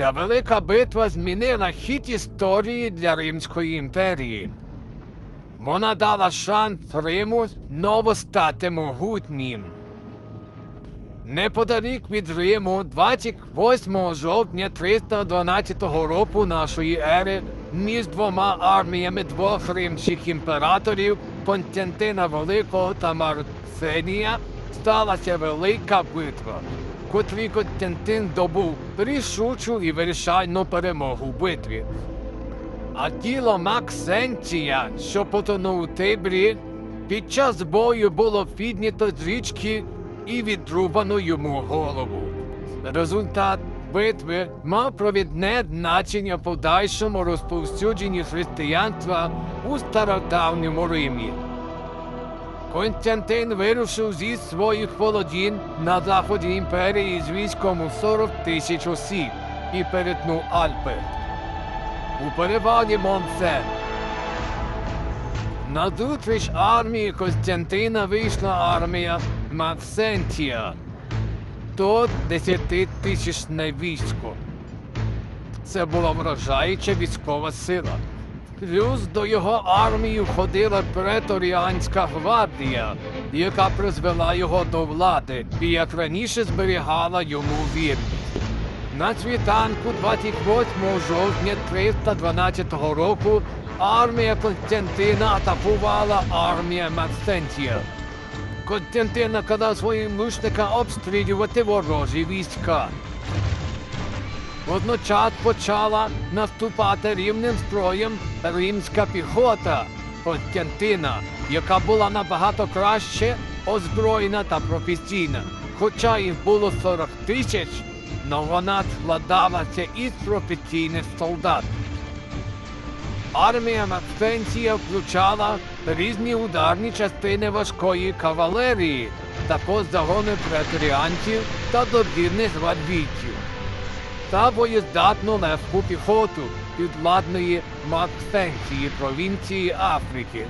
Ця велика битва змінила хід історії для Римської імперії. Вона дала шанс Риму знову стати могутнім. Неподалік від Риму, 28 жовтня 312 року нашої ери, між двома арміями двох римських імператорів Константина Великого та Марценія сталася велика битва, котрій Константин добув рішучу і вирішальну перемогу в битві. А тіло Максенція, що потонув у Тибрі, під час бою було піднято з річки і відрубано йому голову. Результат битви мав провідне значення в подальшому розповсюдженні християнства у стародавньому Римі. Константин вирушив зі своїх володінь на заході імперії з військом у 40 тисяч осіб і перетнув Альпи. У перевалі Монсен. На зустріч армії Костянтина вийшла армія Максентія. То десятитисячне військо. Це була вражаюча військова сила. Плюс до його армії входила преторіанська гвардія, яка призвела його до влади і як раніше зберігала йому вірність. На світанку 28 жовтня 312 року армія Константина атакувала армія Максентія. Константин наказав своїм лучникам обстрілювати ворожі війська. Водночас почала наступати рівним строєм римська піхота Константина, яка була набагато краще озброєна та професійна. Хоча їх було 40 тисяч, но вона складалася із професійних солдат. Армія Максенція включала різні ударні частини важкої кавалерії, також загони преторіанців та добірних гвардійців та боєздатну легку піхоту підвладної Максенції провінції Африки.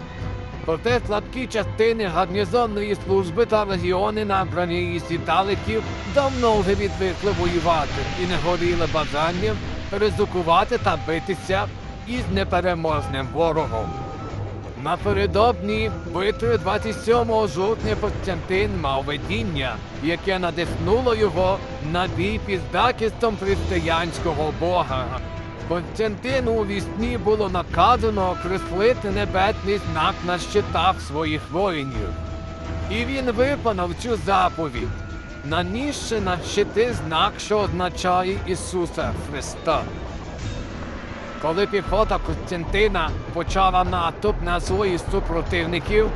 Проте слабкі частини гарнізонної служби та легіони, набрані із італиків, давно вже відвикли воювати і не горіли бажанням ризикувати та битися із непереможним ворогом. Напередодні битви 27 жовтня Костянтин мав видіння, яке надихнуло його на бій під захистом християнського бога. Константину у вісні було наказано окреслити небесний знак на щитах своїх воїнів. І він виконав цю заповідь, нанісши на щити знак, що означає Ісуса Христа. Коли піхота Костянтина почала наступ на своїх супротивників,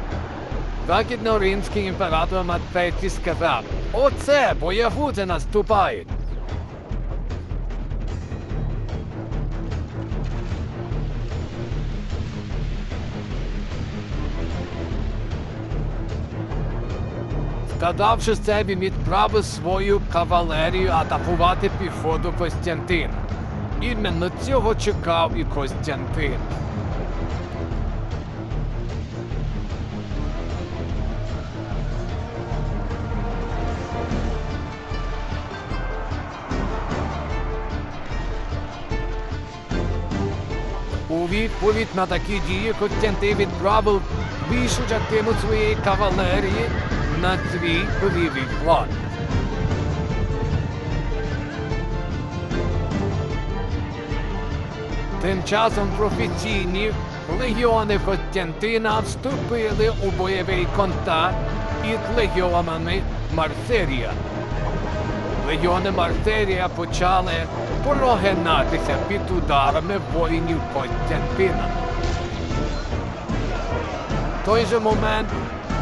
західно-римський імператор Матфейці сказав, оце боягузи наступають. Сказавши це, він відправив свою кавалерію атакувати піхоту Костянтина. Іменно цього чекав і Костянтин. У відповідь на такі дії Костянтин відправив більшу частину своєї кавалерії на свій лівий фланг. Тим часом професійні легіони Костянтина вступили у бойовий контакт із легіонами Марсерія. Легіони Марсерія почали прогинатися під ударами воїнів Костянтина. В той же момент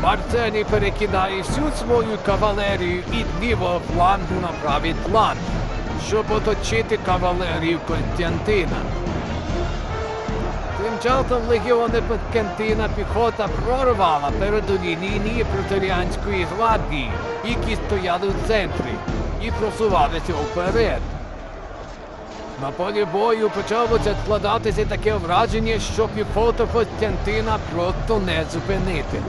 Марсерій перекидає всю свою кавалерію від лівого флангу на правий фланг, щоб оточити кавалерію Константина. Часом легіони Константина піхота прорвала передові лінії преторіанської гвардії, які стояли в центрі, і просувалися вперед. На полі бою почалося складатися таке враження, що піхоту Костянтина просто не зупинити.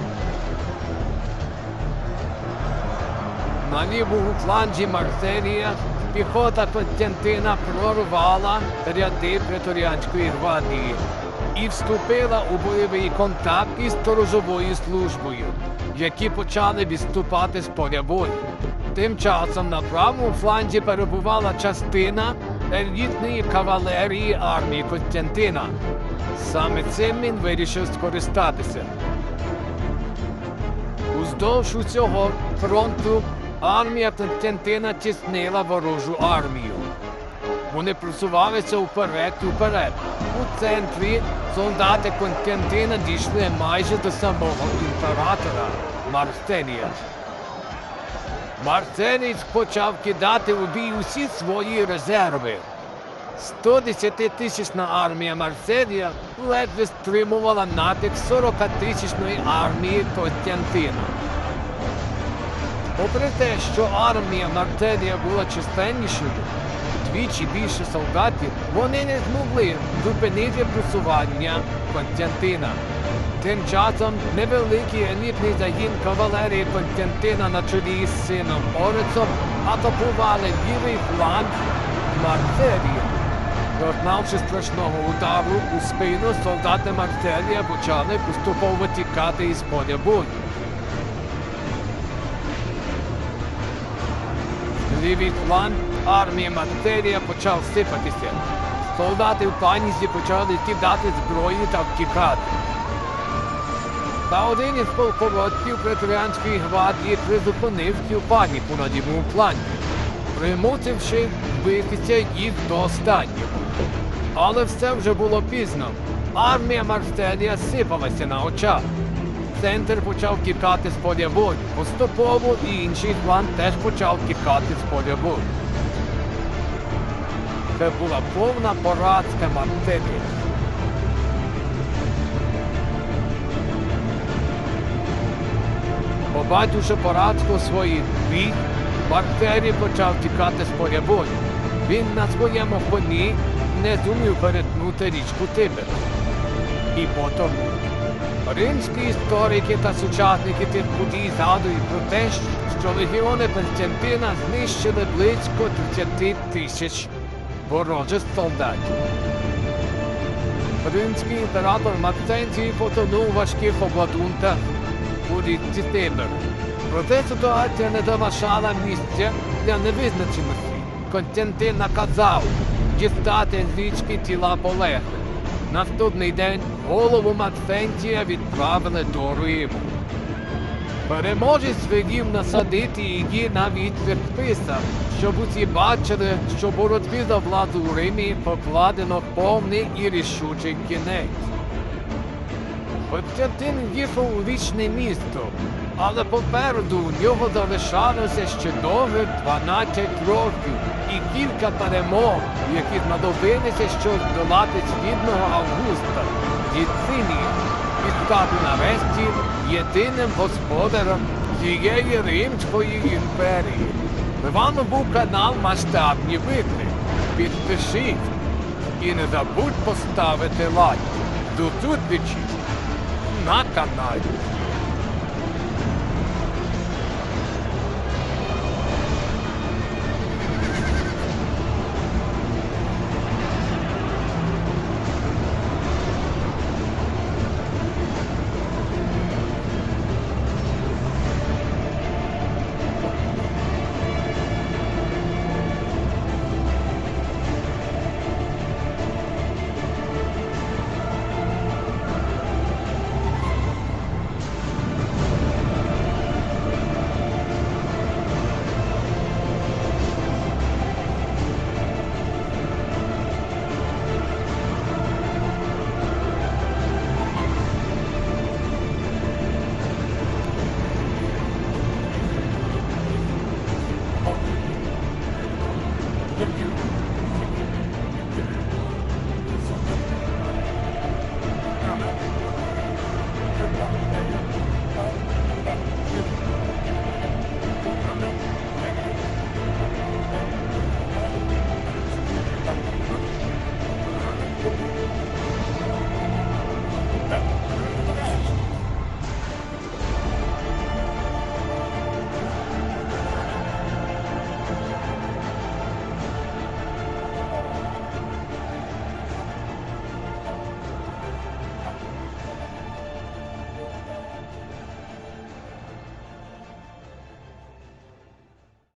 На лівому фланзі Марселія піхота Константина прорвала ряди преторіанської гвардії і вступила у бойовий контакт із сторожовою службою, які почали відступати з поля бою. Тим часом на правому фланзі перебувала частина елітної кавалерії армії Костянтина. Саме цим він вирішив скористатися. Уздовж усього фронту армія Константина тіснила ворожу армію. Вони просувалися вперед і вперед. У центрі солдати Константина дійшли майже до самого імператора Марселія. Марселій почав кидати у бій усі свої резерви. 110-тисячна армія Марселія ледве стримувала натиск 40-тисячної армії Костянтина. Попри те, що армія Марселія була численнішою, двічі більше солдатів, вони не змогли зупинити просування Константина. Тим часом невеликий елітний загін кавалерії Константина на чолі з сином Орицом атакували лівий фланг Марселія. Дознавши страшного удару у спину, солдати Марселія почали поступово тікати із поля бою. Лівий фланг армії Марселія почав сипатися. Солдати в паніці почали кидати зброю та втікати. Та один із полководців преторіанської гвардії призупинив цю паніку на лівому флангі, примусивши битися їх до останнього. Але все вже було пізно. Армія Марселія сипалася на очах. Центр почав тікати з поля бою. Поступово і інший фланг теж почав тікати з поля бою. Це була повна поразка Марселія. Побачивши поразку своїх бій, Марселій почав тікати з поля бою. Він на своєму коні не зумів перетнути річку Тибер. І потому римські історики та сучасники тих подій згадують про те, що легіони Константина знищили близько 30 тисяч ворожих солдатів. Римський імператор Максенцій потонув у важких обладунках у річці Тибер. Проте ситуація не залишала місця для невизначеності. Константин наказав дістати з річки тіла полеглих. Наступний день голову Максенція відправили до Риму. Переможець велів насадити її на відповідь списа, щоб усі бачили, що боротьбі за владу у Римі покладено повний і рішучий кінець. Константин їхав у вічне місто, але попереду у нього залишалося ще довгих 12 років і кілька перемог, які знадобилися, щоб здолати східного Августа, Діцинія, і стати нарешті єдиним господарем цієї Римської імперії. З вами був канал Масштабні Битви. Підпишіть і не забудь поставити лайк. До зустрічі! на каналі.